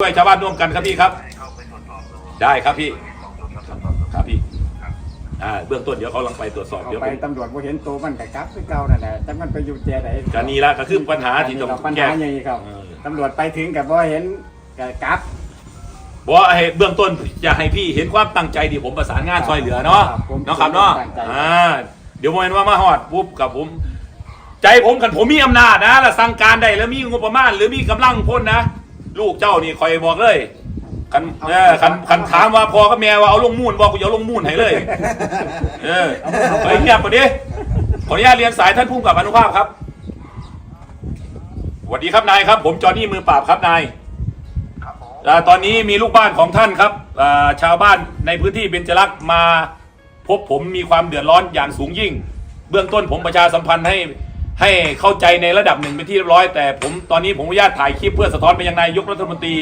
ช่วยชาวบ้านร่วมกันครับพี่ครับเข้าไปตรวจสอบดูได้ครับพี่ของตรวจสอบดูครับพี่ ครับอ่าเบื้องต้นเดี๋ยวเขาลังไปตรวจสอบเอาเดี๋ยวไปผมตำรวจบ่เห็นตัวมันก็กลับคือเก่านั่นแหละแต่มันไปอยู่แจไหนก็นี่ละก็คือปัญหาที่ต้องปัญแก้หาอย่างนี้ครับเออตำรวจไปถึงกับบ่เห็นก็กลับบอกว่าให้เบื้องต้นอยากให้พี่เห็นความตั้งใจที่ผมประสานงานช่วยเหลือเนาะครับผมเนาะครับเนาะตั้งใจอ่าเดี๋ยวโมเห็นว่ามาฮอดปุ๊บกับผม ใจผมขันผมมีอำนาจนะแล้วสั่งการได้แล้วมีงบประมาณหรือมีกำลังพ้นนะ ลูกเจ้านี่คอยบอกเลยคันเออคันคันถามว่าพอกับแม่ว่าเอาลงมูลบอกกูจะเอาลงมูลให้เลย เออไปเงียบกว่านี้ขออนุญาตเรียนสายท่านผู้กำกับอนุภาพครับสวัสดีครับนายครับ ผมจอห์นนี่มือปราบครับนายครับผมอ่าตอนนี้มีลูกบ้านของท่านครับอ่าชาวบ้านในพื้นที่เบญจรักษ์มา พบผมมีความเดือดร้อนอย่างสูงยิ่ง เบื้องต้นผมประชาสัมพันธ์ให้ ให้เข้าใจในระดับหนึ่งเป็นที่เรียบร้อยแต่ผมตอนนี้ผมอนุญาตถ่ายคลิปเพื่อสะท้อนไปยังนายกรัฐมนตรี